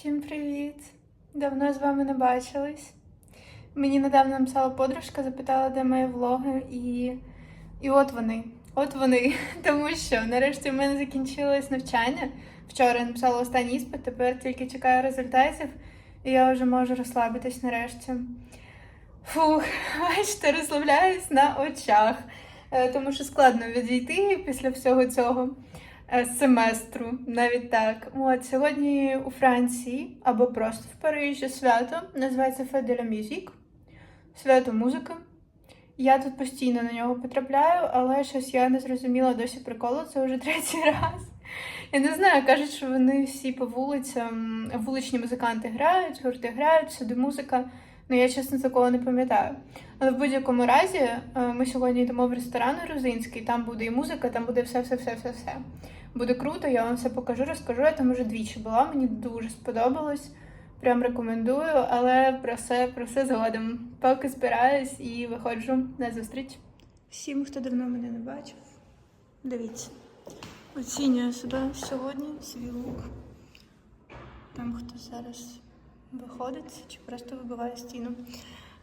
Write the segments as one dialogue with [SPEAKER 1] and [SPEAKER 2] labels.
[SPEAKER 1] Всім привіт! Давно з вами не бачились. Мені недавно написала подружка, запитала, де мої влоги, і, і от вони. От вони. Тому що нарешті в мене закінчилось навчання. Вчора я написала останній іспит, тепер тільки чекаю результатів, і я вже можу розслабитись нарешті. Фух, бачите, розслабляюсь на очах, Е, тому що складно відійти після всього цього семестру, навіть так. От сьогодні у Франції або просто в Парижі свято називається la Musique, свято музики. Я тут постійно на нього потрапляю, але щось я не зрозуміла досі приколу, це вже третій раз. Я не знаю, кажуть, що вони всі по вулицям, вуличні музиканти грають, гурти грають, сюди музика. Ну я чесно такого не пам'ятаю. Але в будь-якому разі е, ми сьогодні йдемо в ресторан грузинський, там буде і музика, там буде все, Буде круто, я вам все покажу, розкажу. Я там уже двічі була, мені дуже сподобалось. Прям рекомендую, але про все, про все згодом. Поки збираюсь і виходжу на зустріч. Всім, хто давно мене не бачив, дивіться. Оцінюю себе сьогодні, свій лук. Там хто зараз виходить чи просто вибиває стіну.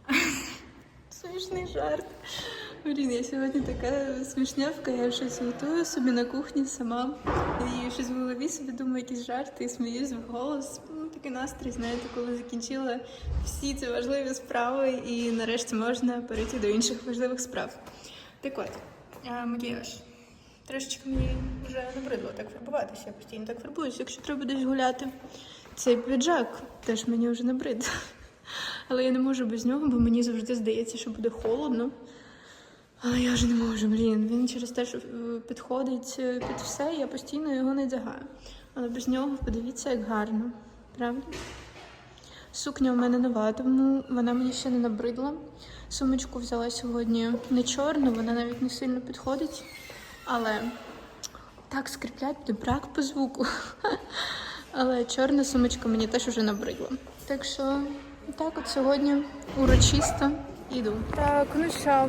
[SPEAKER 1] Смішний жарт. Блін, я сьогодні така смішнявка, я щось готую собі на кухні сама. І щось в голові собі думаю якісь жарти і сміюсь в голос. Ну, такий настрій, знаєте, коли закінчила всі ці важливі справи і нарешті можна перейти до інших важливих справ. Так от, макіяж. Трошечки мені вже набридло так фарбуватися. Я постійно так фарбуюсь, якщо треба десь гуляти. Цей піджак теж мені вже набрид. Але я не можу без нього, бо мені завжди здається, що буде холодно. Але я вже не можу, блін. Він через те, що е, підходить е, під все, я постійно його не одягаю. Але без нього подивіться, як гарно. Правда? Сукня у мене нова, тому вона мені ще не набридла. Сумочку взяла сьогодні не чорну, вона навіть не сильно підходить. Але так скріплять буде брак по звуку. Але чорна сумочка мені теж вже набридла. Так що так от сьогодні урочисто іду. Так, ну що,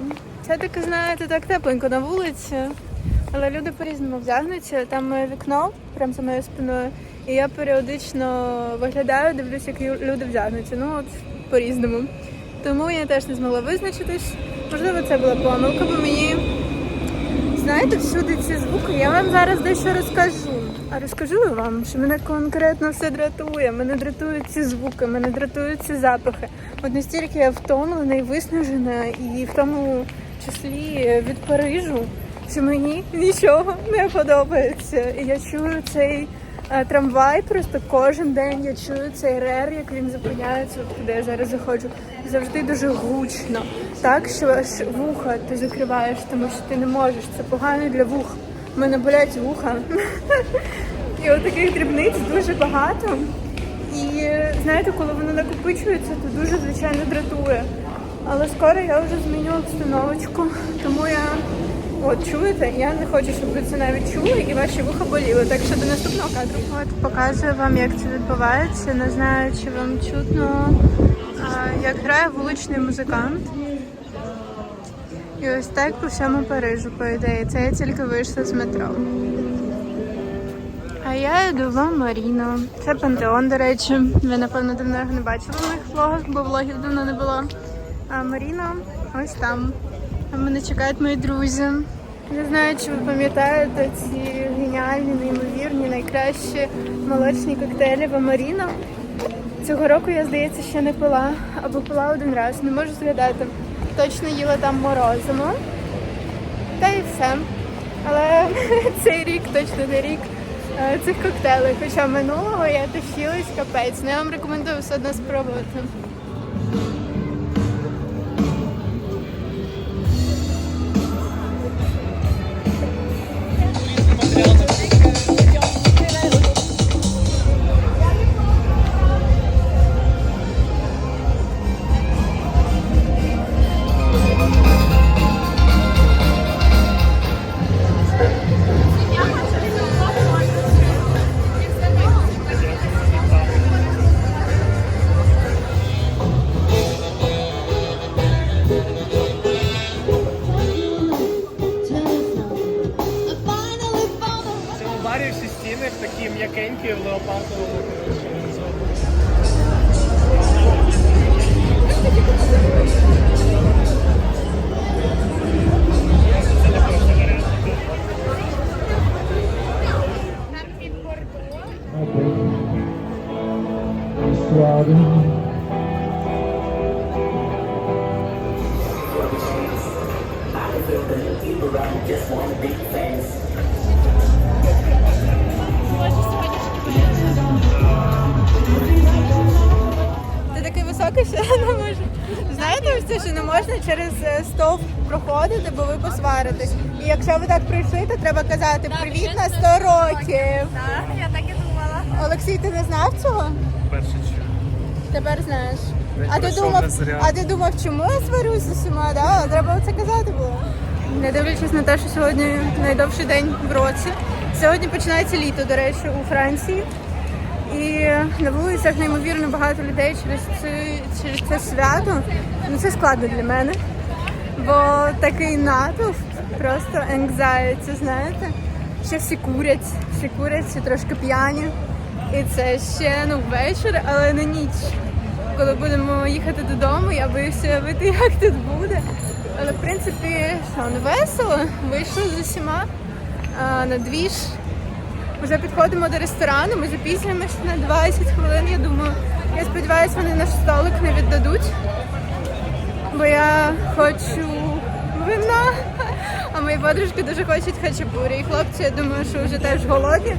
[SPEAKER 1] це таки, знаєте, так тепленько на вулиці, але люди по-різному вдягнуться. Там моє вікно, прямо за моєю спиною, і я періодично виглядаю, дивлюся, як люди вдягнуться. Ну от по-різному. Тому я теж не змогла визначитись. Можливо, це була помилка, бо мені знаєте, всюди ці звуки. Я вам зараз дещо розкажу. А розкажу вам, що мене конкретно все дратує. Мене дратують ці звуки, мене дратують ці запахи. От настільки я втомлена і виснажена, і в тому числі від Парижу, що мені нічого не подобається. І я чую цей е, трамвай просто кожен день. Я чую цей рер, як він зупиняється, от куди я зараз заходжу. Завжди дуже гучно. Так, що аж вуха ти закриваєш, тому що ти не можеш. Це погано для вух. У мене болять вуха. І от таких дрібниць дуже багато. І знаєте, коли воно накопичується, то дуже звичайно дратує. Але скоро я вже зміню обстановочку, тому я от чуєте, я не хочу, щоб ви це навіть чули і ваші вуха боліли. Так що до наступного кадру. От показую вам, як це відбувається. Не знаю, чи вам чутно, а, як грає вуличний музикант. І ось так по всьому Парижу, по ідеї. Це я тільки вийшла з метро. А я йду в Маріно. Це пантеон, до речі. Ви, напевно, давно його не бачили в моїх влогах, бо влогів давно не було. А Маріно ось там. Там мене чекають мої друзі. Не знаю, чи ви пам'ятаєте ці геніальні, неймовірні, найкращі молочні коктейлі в Маріно. Цього року я, здається, ще не пила або пила один раз, не можу згадати. Точно їла там морозиво. Та і все. Але цей рік точно не рік цих коктейлей. Хоча минулого я тащилась капець. Ну, я вам рекомендую все одно спробувати. То треба казати привіт на 100 років.
[SPEAKER 2] Так, я так і думала.
[SPEAKER 1] Олексій, ти не знав цього?
[SPEAKER 3] Перше чую.
[SPEAKER 1] Тепер знаєш.
[SPEAKER 3] Він
[SPEAKER 1] А ти думав, а ти думав, чому я сварюсь з усіма? Да? Треба це казати було. Не дивлячись на те, що сьогодні найдовший день в році. Сьогодні починається літо, до речі, у Франції. І на вулицях неймовірно багато людей через це, через це свято. Ну це складно для мене. Бо такий натовп просто anxiety, знаєте. Ще всі курять, всі курять, всі трошки п'яні. І це ще ну вечір, але не ніч. Коли будемо їхати додому, я боюся уявити, як тут буде. Але в принципі, що ну весело, вийшли з усіма на двіж. Вже підходимо до ресторану, ми запізнюємося на 20 хвилин. Я думаю, я сподіваюся, вони наш столик не віддадуть. Бо я хочу вина, мої подружки дуже хочуть хачапурі. І хлопці, я думаю, що вже теж голодні.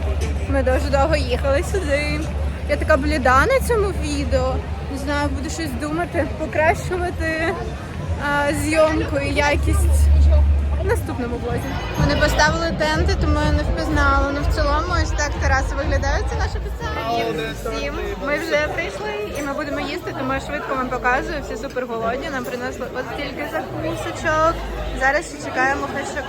[SPEAKER 1] Ми дуже довго їхали сюди. Я така бліда на цьому відео. Не знаю, буду щось думати, покращувати а, зйомку і якість в наступному влозі. Вони поставили тенти, тому я не впізнала. Ну в цілому ось так тераси виглядають. Це наша піца. Всім ми вже прийшли і ми будемо їсти, тому я швидко вам показую. Всі супер голодні. Нам принесли ось тільки закусочок. Зараз ще чекаємо хачок.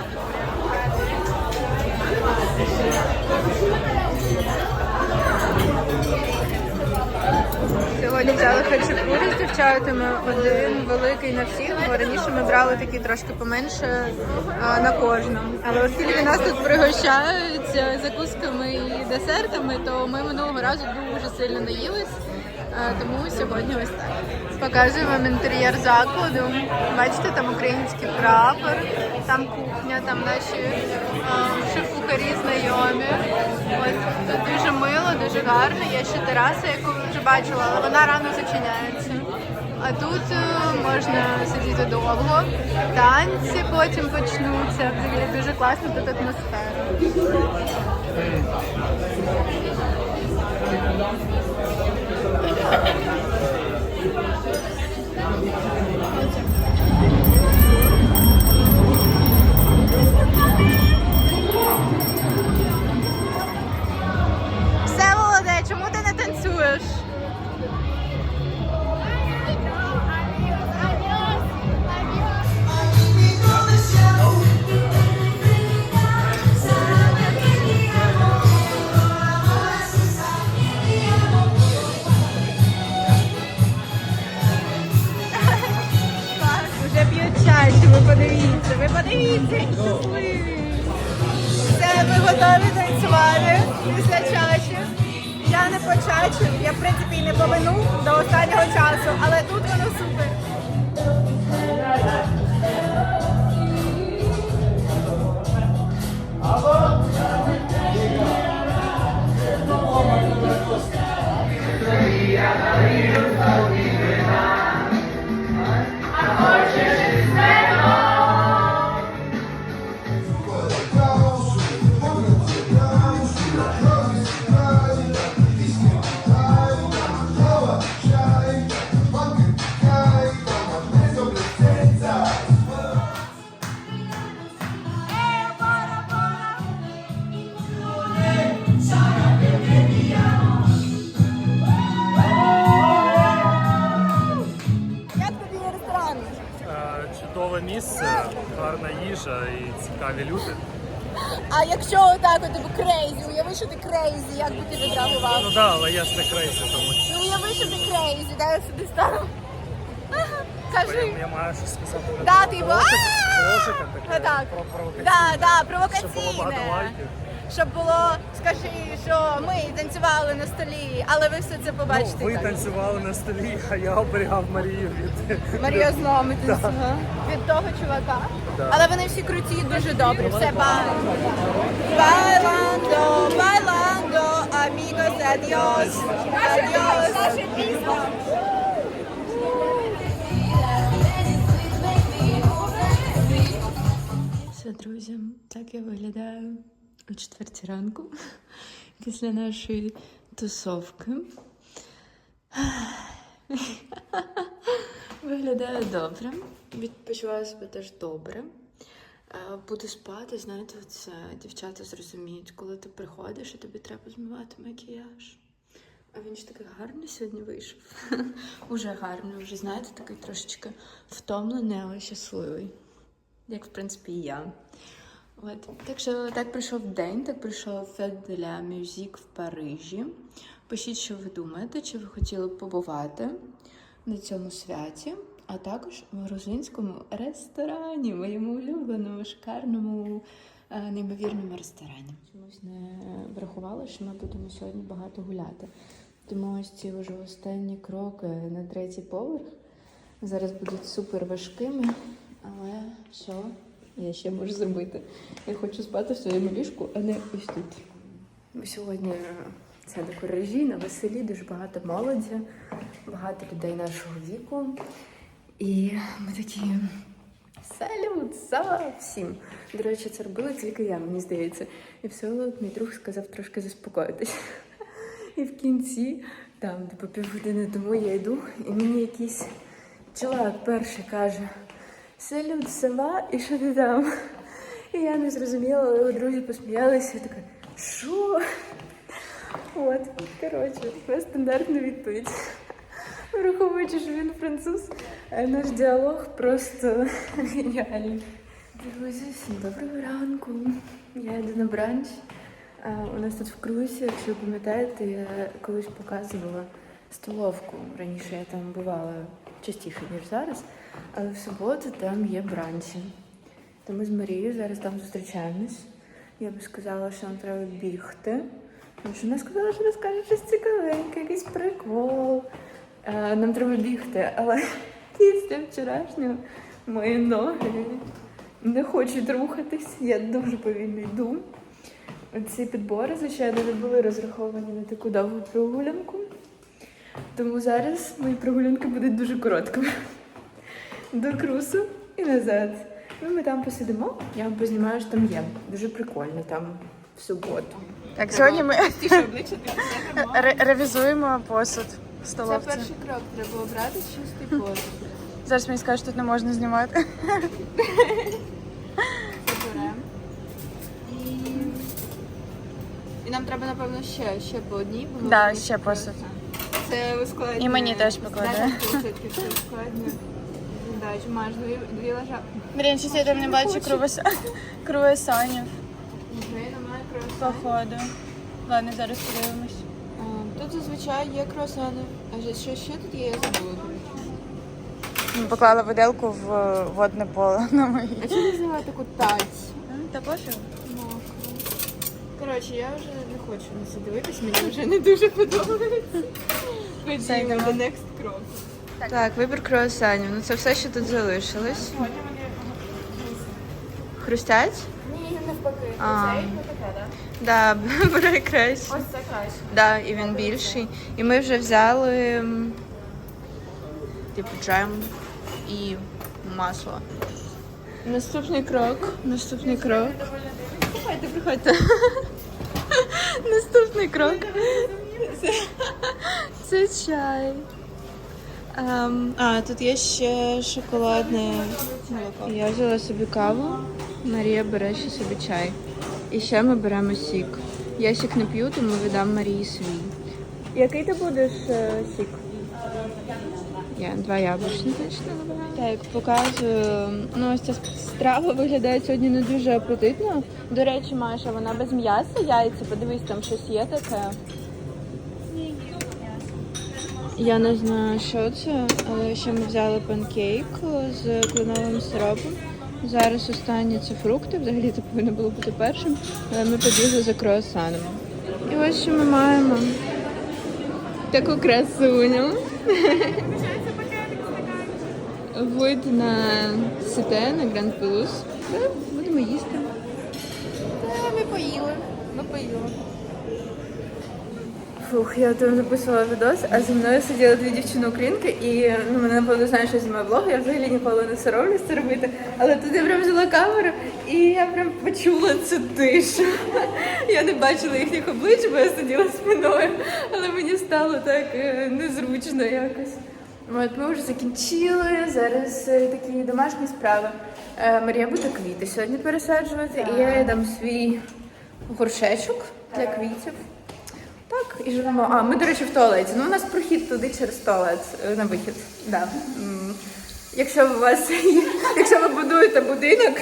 [SPEAKER 1] Сьогодні взяли хачапурі з дівчатами, один великий на всіх, бо раніше ми брали такі трошки поменше а, на кожну. Але оскільки нас тут пригощають е, закусками і десертами, то ми минулого разу дуже сильно наїлись. Е, Тому сьогодні ось так. Показую вам інтер'єр закладу. Бачите, там український прапор, там кухня, там наші е, шеф-кухарі знайомі. Ось тут дуже мило, дуже гарно. Є ще тераса, яку ви вже бачила, але вона рано зачиняється. А тут е, можна сидіти довго, танці потім почнуться. Дуже класна тут атмосфера. П'ють ви подивіться, ви подивіться, які щасливі. Все, ми готові танцювати після чачі. Я не по чачі, я в принципі не помину до останнього часу, але тут воно супер. Як типу крейзі, уяви, що ти крейзі, як би ти відреагував?
[SPEAKER 3] Ну да, але я ж не крейзі, тому що
[SPEAKER 1] Ну уяви, що ти крейзі, дай я сюди стану. Кажи.
[SPEAKER 3] я, маю щось сказати.
[SPEAKER 1] Да, ти
[SPEAKER 3] Прошика,
[SPEAKER 1] «А-а-а!»
[SPEAKER 3] таке, провокаційне.
[SPEAKER 1] Да, да,
[SPEAKER 3] Щоб було багато
[SPEAKER 1] провокаційне.
[SPEAKER 3] лайків.
[SPEAKER 1] Щоб було, скажи, що ми танцювали на столі, але ви все це побачите.
[SPEAKER 3] Ну, ви
[SPEAKER 1] так.
[SPEAKER 3] танцювали на столі, а я оберігав Марію від...
[SPEAKER 1] Марія з нами танцювала від того чувака.
[SPEAKER 3] Да.
[SPEAKER 1] Але вони всі круті, дуже добрі. Все байландо. Байландо, байландо, а
[SPEAKER 2] amigos, adiós. Adiós.
[SPEAKER 1] Все, друзі, так я виглядаю о четвертій ранку після нашої тусовки. Виглядаю добре, відпочиваю себе теж добре. Е, Буду спати, знаєте, це дівчата зрозуміють, коли ти приходиш і тобі треба змивати макіяж. А він ж такий гарний сьогодні вийшов. Уже гарний, вже знаєте, такий трошечки втомлений, але щасливий як в принципі і я. От. Так що так пройшов день, так de la Musique в Парижі. Пишіть, що ви думаєте, чи ви хотіли б побувати на цьому святі, а також в грузинському ресторані, моєму улюбленому, шикарному, е, неймовірному ресторані. Чомусь не врахувала, що ми будемо сьогодні багато гуляти. Тому ось ці вже останні кроки на третій поверх зараз будуть супер важкими. Але що я ще можу зробити? Я хочу спати в своєму ліжку, а не ось тут. Ми сьогодні це на куражі, на веселі, дуже багато молоді, багато людей нашого віку. І ми такі салют, за всім. До речі, це робила тільки я, мені здається. І все, мій друг сказав трошки заспокоїтись. І в кінці, там, типу півгодини тому я йду, і мені якийсь чоловік перший каже: Салют, сама, і що ти там? І я не зрозуміла, але друзі посміялися. Така, що? От, коротше, це стандартна відповідь. Враховуючи, що він француз, а наш діалог просто геніальний. Друзі, всім доброго ранку. Я йду на бранч. У нас тут в Крусі, якщо пам'ятаєте, я колись показувала столовку. Раніше я там бувала частіше, ніж зараз, але в суботу там є бранчі. То ми з Марією зараз там зустрічаємось. Я би сказала, що нам треба бігти. Тому що вона сказала, що розкаже щось цікавеньке, якийсь прикол. Е, Нам треба бігти, але після вчорашнього мої ноги не хочуть рухатись. Я дуже повільно йду. Ці підбори, звичайно, не були розраховані на таку довгу прогулянку. Тому зараз мої прогулянки будуть дуже короткими. До крусу і назад. Ну, ми там посидимо, я вам познімаю, що там є. Дуже прикольно там в суботу.
[SPEAKER 4] Так, сьогодні ми ре- ревізуємо посуд в столовці.
[SPEAKER 1] крок, треба обрати чистий посуд.
[SPEAKER 4] Зараз мені скажуть, що тут не можна знімати.
[SPEAKER 1] І... І нам треба, напевно, ще, ще по одній. бо ми
[SPEAKER 4] Да,
[SPEAKER 1] будемо
[SPEAKER 4] ще посуд.
[SPEAKER 1] Це ускладнює.
[SPEAKER 4] І мені теж покладає.
[SPEAKER 1] Да, так, це ускладнює. Задачу. Маєш дві, дві лежа.
[SPEAKER 4] Блін, щось я там не бачу круасанів,
[SPEAKER 1] Вже немає круасан.
[SPEAKER 4] походу. Ладно, зараз подивимось.
[SPEAKER 1] А, Тут зазвичай є круасани. А що- що ще тут є, я забула.
[SPEAKER 4] Ми поклали виделку в водне поле на моїй.
[SPEAKER 1] А чому взяла таку таць?
[SPEAKER 4] Та пофіг.
[SPEAKER 1] Мокро. Коротше, я вже не хочу на це дивитись, мені вже не дуже подобається. Ходімо до next крок. Так, вибір круасанів. Ну це все, що тут залишилось. Хрустять?
[SPEAKER 2] Ні, навпаки.
[SPEAKER 1] А.
[SPEAKER 2] Це така, так?
[SPEAKER 1] Да, бери краще.
[SPEAKER 2] Ось це краще.
[SPEAKER 1] Да, і він більший. І ми вже взяли типу джем і масло. Наступний крок. Наступний крок. Приходьте, приходьте. Наступний крок. Це чай. Ем, а, тут є ще шоколадне молоко. Я взяла собі каву, Марія бере ще собі чай. І ще ми беремо сік. Я сік не п'ю, тому віддам Марії свій. Який ти будеш е, сік? Я два яблучні точно вибираю. Так, показую. Ну, ось ця страва виглядає сьогодні не дуже апетитно. До речі, Маша, вона без м'яса, яйця, подивись, там щось є таке. Я не знаю, що це, але ще ми взяли панкейк з кленовим сиропом. Зараз останні це фрукти, взагалі це повинно було бути першим, але ми побігли за круасанами. І ось що ми маємо. Таку красуню. Вид на сите, на Гранд Плюс. Будемо їсти.
[SPEAKER 2] Ми поїли. Ми поїли.
[SPEAKER 1] Фух, я там записувала відос, а зі мною сиділи дві дівчини українки, і ну мене напевно знають, що знімаю влог. Я взагалі ніколи не соромлюсь це робити. Але тут я прям взяла камеру, і я прям почула цю тишу. Я не бачила їхніх облич, бо я сиділа спиною, але мені стало так е, незручно якось. От ми вже закінчили. Зараз е, такі домашні справи. Е, Марія буде квіти сьогодні пересаджувати, і я їй дам свій горшечок для квітів. Так, і живемо. А, ми, до речі, в туалеті. Ну, у нас прохід туди через туалет е, на вихід. Да. Якщо у вас є- якщо ви будуєте будинок,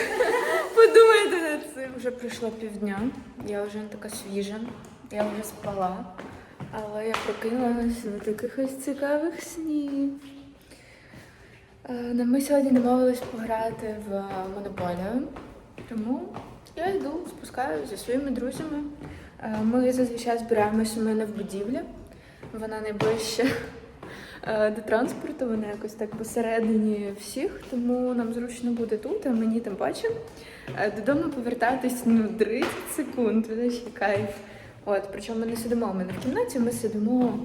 [SPEAKER 1] подумайте над цим. Вже пройшло півдня. Я вже не така свіжа. Я вже спала. Але я прокинулася на таких ось цікавих снів. Е, Ми сьогодні домовились пограти в монополію, тому я йду, спускаюся зі своїми друзями. Е, Ми зазвичай збираємося у мене в будівлі. Вона найближче е, до транспорту, вона якось так посередині всіх, тому нам зручно буде тут, а мені тим паче. Е, Додому повертатись ну 30 секунд, це ще кайф. От, причому ми не сидимо у мене в кімнаті, ми сидимо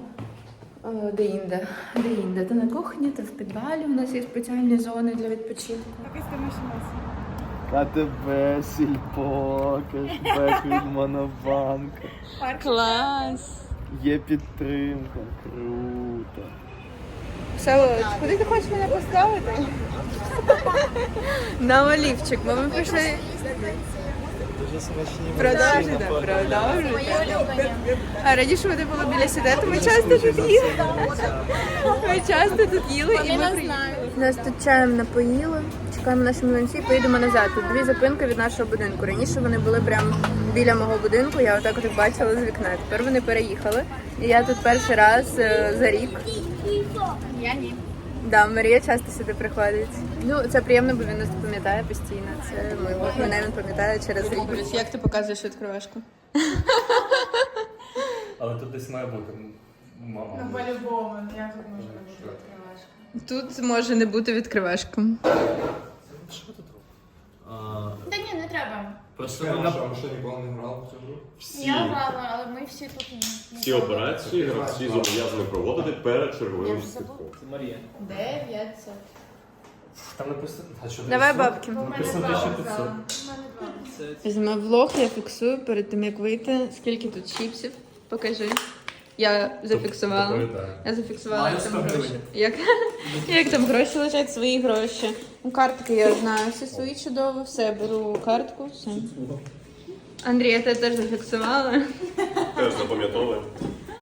[SPEAKER 1] де-інде. Де-інде. То на кухні, то в підвалі. У нас є спеціальні зони для відпочинку.
[SPEAKER 5] КТБ, Сільпо, кешбек від Монобанка.
[SPEAKER 1] Клас!
[SPEAKER 5] Є підтримка, круто.
[SPEAKER 1] Все, куди ти хочеш мене поставити? На олівчик. Ми ми пішли.
[SPEAKER 5] Дуже смачні
[SPEAKER 1] Продовжуйте, продовжуйте. А раніше вони було біля сідету, ми часто тут їли. Ми часто тут їли і ми приїхали. Нас тут чаєм напоїли, чекаємо наші млинці, поїдемо назад. Тут дві зупинки від нашого будинку. Раніше вони були прямо біля мого будинку, я отак от їх бачила з вікна. Тепер вони переїхали. І я тут перший раз е, за рік.
[SPEAKER 2] Я ні.
[SPEAKER 1] Да, Марія часто сюди приходить. Ну, це приємно, бо він нас пам'ятає постійно. Це мило. Мене він пам'ятає через рік. Як ти показуєш відкривашку?
[SPEAKER 3] Але тут десь має бути мама.
[SPEAKER 2] По-любому, як тут можна бути відкривашка?
[SPEAKER 1] Тут може не бути відкривашка.
[SPEAKER 3] Що ти тут?
[SPEAKER 2] Та ні, не треба.
[SPEAKER 3] Просто
[SPEAKER 6] Що,
[SPEAKER 3] на-
[SPEAKER 6] що ніколи не грали в цю гру?
[SPEAKER 2] Я грала, але ми всі тут ні.
[SPEAKER 7] Всі операції гравці зобов'язані проводити перед черговим
[SPEAKER 2] Я забула.
[SPEAKER 7] стрибком.
[SPEAKER 2] Дев'ятсот.
[SPEAKER 3] Там написано. А що
[SPEAKER 1] Давай бабки.
[SPEAKER 3] Написано 1500.
[SPEAKER 2] У мене два.
[SPEAKER 1] Візьму влог, я фіксую перед тим, як вийти. Скільки тут чіпсів? Покажи. Я зафіксувала.
[SPEAKER 3] Доповідаю.
[SPEAKER 1] Я зафіксувала
[SPEAKER 3] як
[SPEAKER 1] там гроші. Як, як там гроші лежать, свої гроші. У картки я знаю всі свої чудово, все, беру картку, все. Андрій, я тебе теж зафіксувала.
[SPEAKER 7] Теж запам'ятовуємо.